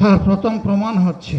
তার প্রথম প্রমাণ হচ্ছে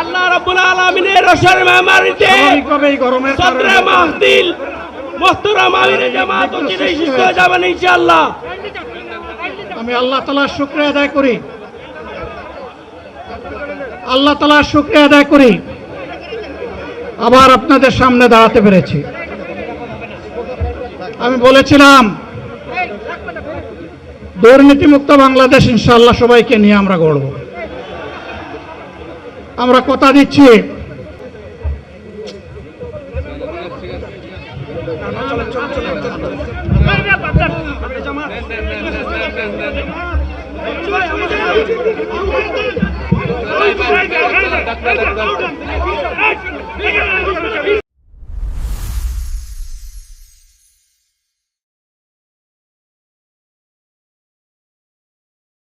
আল্লাহ রাব্বুল আলামিনের রসের মেহমানিতে স্বাভাবিকভাবে এই গরমের সদরে কারণে মাহদিল মোহতরম আমিরে জামাত অচিরেই সুস্থ হয়ে যাবেন ইনশাআল্লাহ। আমি আল্লাহ তালার শুক্রিয়া আদায় করি। আল্লাহ তালার শুক্রিয়া আদায় করি। আবার আপনাদের সামনে দাঁড়াতে পেরেছি। আমি বলেছিলাম দুর্নীতিমুক্ত বাংলাদেশ ইনশাআল্লাহ সবাইকে নিয়ে আমরা গড়ব। আমরা কথা দিচ্ছি